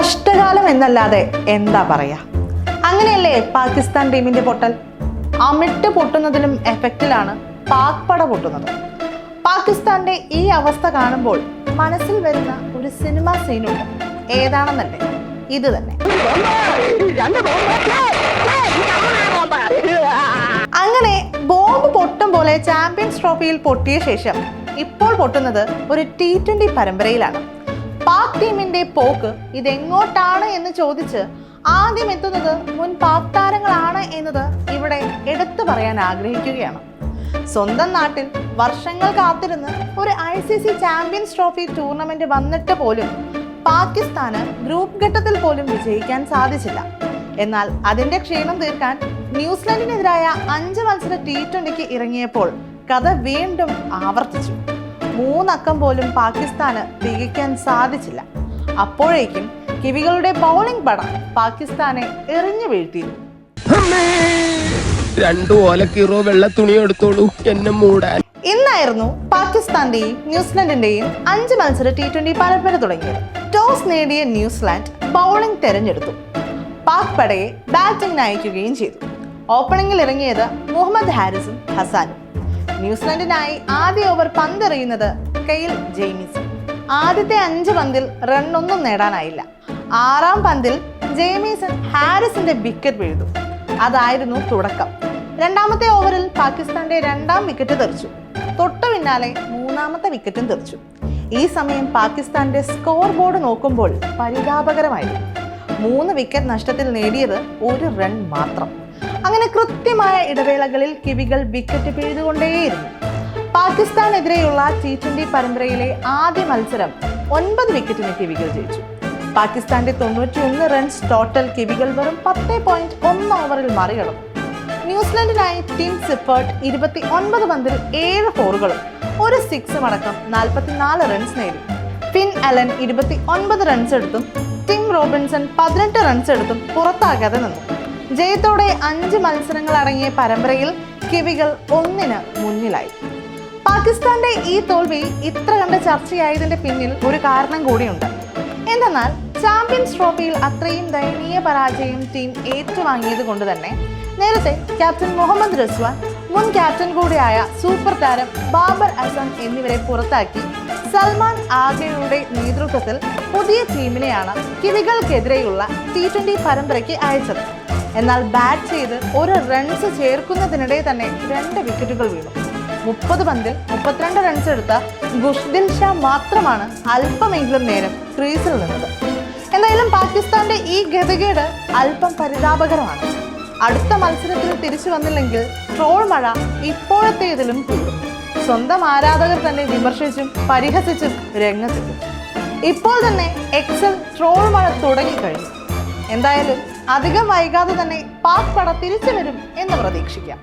കഷ്ടകാലം എന്നല്ലാതെ എന്താ പറയാ? അങ്ങനെയല്ലേ പാകിസ്ഥാൻ ടീമിന്റെ പൊട്ടൽ? അമിട്ട് പൊട്ടുന്നതിനും എഫക്റ്റിലാണ് പാക് പട പൊട്ടുന്നത്. പാകിസ്ഥാന്റെ ഈ അവസ്ഥ കാണുമ്പോൾ മനസ്സിൽ വരുന്ന ഒരു സിനിമ സീനുണ്ട് ഏതാണെന്നല്ലേ? ഇത് തന്നെ. അങ്ങനെ ബോംബ് പൊട്ടും പോലെ ചാമ്പ്യൻസ് ട്രോഫിയിൽ പൊട്ടിയ ശേഷം ഇപ്പോൾ പൊട്ടുന്നത് ഒരു ടി ട്വന്റി പരമ്പരയിലാണ്. പാക് ടീമിന്റെ പോക്ക് ഇതെങ്ങോട്ടാണ് എന്ന് ചോദിച്ച് ആദ്യം എത്തുന്നത് മുൻ പാക് താരങ്ങളാണ് എന്നത് ഇവിടെ എടുത്തു പറയാൻ ആഗ്രഹിക്കുകയാണ്. സ്വന്തം നാട്ടിൽ വർഷങ്ങൾ കാത്തിരുന്ന് ഒരു I C C champions trophy tournament വന്നിട്ട് പോലും പാകിസ്ഥാന് ഗ്രൂപ്പ് ഘട്ടത്തിൽ പോലും വിജയിക്കാൻ സാധിച്ചില്ല. എന്നാൽ അതിന്റെ ക്ഷീണം തീർക്കാൻ ന്യൂസിലൻഡിനെതിരായ അഞ്ച് മത്സര ടി ട്വന്റിക്ക് ഇറങ്ങിയപ്പോൾ കഥ വീണ്ടും ആവർത്തിച്ചു. മൂന്നക്കം പോലും പാകിസ്ഥാന് തികയ്ക്കാൻ സാധിച്ചില്ല. അപ്പോഴേക്കും കിവികളുടെ ബൗളിംഗ് പട പാകിസ്ഥാനെ എറിഞ്ഞു വീഴ്ത്തിയിരുന്നു. രണ്ടു ഓലക്കീറോ വെള്ള തുണി എടുത്തോളൂ എന്നെ മൂടാൻ. ഇന്നായിരുന്നു പാകിസ്ഥാന്റെയും ന്യൂസിലൻഡിന്റെയും അഞ്ച് മത്സര ടി ട്വന്റി പരമ്പര തുടങ്ങിയത്. ടോസ് നേടിയ ന്യൂസിലാൻഡ് ബൗളിംഗ് തെരഞ്ഞെടുത്തു. പാക് പടയെ ബാറ്റിംഗിന് അയക്കുകയും ചെയ്തു. ഓപ്പണിംഗിൽ ഇറങ്ങിയത് മുഹമ്മദ് ഹാരിസും ഹസാനും. ന്യൂസിലൻഡിനായി ആദ്യ ഓവർ പന്തെറിയുന്നത് കെയിൽ ജെയ്മിസ്. ആദ്യത്തെ അഞ്ച് പന്തിൽ റണ്ണൊന്നും നേടാനായില്ല. ആറാം പന്തിൽ ജെയ്മീസൺ ഹാരിസിന്റെ വിക്കറ്റ് വീഴ്തു അതായിരുന്നു തുടക്കം. രണ്ടാമത്തെ ഓവറിൽ പാകിസ്ഥാന്റെ രണ്ടാം വിക്കറ്റ് തെറിച്ചു. തൊട്ടു പിന്നാലെ മൂന്നാമത്തെ വിക്കറ്റും തെറിച്ചു. ഈ സമയം പാകിസ്ഥാന്റെ സ്കോർ ബോർഡ് നോക്കുമ്പോൾ പരിതാപകരമായിരുന്നു. മൂന്ന് വിക്കറ്റ് നഷ്ടത്തിൽ നേടിയത് ഒരു റൺ മാത്രം. അങ്ങനെ കൃത്യമായ ഇടവേളകളിൽ കിവികൾ വിക്കറ്റ് പിഴുതുകൊണ്ടേയിരുന്നു. പാകിസ്ഥാനെതിരെയുള്ള ടി ട്വന്റി പരമ്പരയിലെ ആദ്യ മത്സരം ഒൻപത് വിക്കറ്റിന് കിവികൾ ജയിച്ചു. പാകിസ്ഥാന്റെ തൊണ്ണൂറ്റി ഒന്ന് റൺസ് ടോട്ടൽ കിവികൾ വെറും പത്ത് പോയിന്റ് ഒന്ന് ഓവറിൽ മറികടന്നു. ന്യൂസിലൻഡിനായി ടീം സിഫേർട്ട് ഇരുപത്തി ഒൻപത് പന്തിൽ ഏഴ് ഫോറുകളും ഒരു സിക്സും അടക്കം നാൽപ്പത്തിനാല് റൺസ് നേടി. ഫിൻ അലൻ ഇരുപത്തി ഒൻപത് റൺസ് എടുത്തും ടിം റോബിൻസൺ പതിനെട്ട് റൺസ് എടുത്തും പുറത്താകാതെ നിന്നു. ജയത്തോടെ അഞ്ച് മത്സരങ്ങൾ അടങ്ങിയ പരമ്പരയിൽ കിവികൾ ഒന്നിന് മുന്നിലായി. പാകിസ്ഥാന്റെ ഈ തോൽവി ഇത്ര കണ്ട് ചർച്ചയായതിന്റെ പിന്നിൽ ഒരു കാരണം കൂടിയുണ്ട്. എന്തെന്നാൽ ചാമ്പ്യൻസ് ട്രോഫിയിൽ അത്രയും ദയനീയ പരാജയം ടീം ഏറ്റുവാങ്ങിയത് കൊണ്ട് തന്നെ നേരത്തെ ക്യാപ്റ്റൻ മുഹമ്മദ് റസ്വാൻ മുൻ ക്യാപ്റ്റൻ കൂടിയായ സൂപ്പർ താരം ബാബർ അസം എന്നിവരെ പുറത്താക്കി സൽമാൻ ആഗയുടെ നേതൃത്വത്തിൽ പുതിയ ടീമിനെയാണ് കിവികൾക്കെതിരെയുള്ള ടി ട്വന്റി പരമ്പരയ്ക്ക് അയച്ചത്. എന്നാൽ ബാറ്റ് ചെയ്ത് ഒരു റൺസ് ചേർക്കുന്നതിനിടെ തന്നെ രണ്ട് വിക്കറ്റുകൾ വീണു. മുപ്പത് പന്തിൽ മുപ്പത്തിരണ്ട് റൺസ് എടുത്ത ഗുഷ്ദിൽ ഷാ മാത്രമാണ് അല്പമെങ്കിലും നേരം ക്രീസിൽ നിന്നത്. എന്തായാലും പാകിസ്ഥാന്റെ ഈ ഗതികേട് അല്പം പരിതാപകരമാണ്. അടുത്ത മത്സരത്തിൽ തിരിച്ചു വന്നില്ലെങ്കിൽ ട്രോൾ മഴ ഇപ്പോഴത്തേതിലും കൂടും. സ്വന്തം ആരാധകർ തന്നെ വിമർശിച്ചും പരിഹസിച്ചും രംഗത്തെത്തും. ഇപ്പോൾ തന്നെ എക്സൽ ട്രോൾ മഴ തുടങ്ങിക്കഴിഞ്ഞു. എന്തായാലും അധികം വൈകാതെ തന്നെ പാക് പട തിരിച്ചു വരും എന്ന് പ്രതീക്ഷിക്കാം.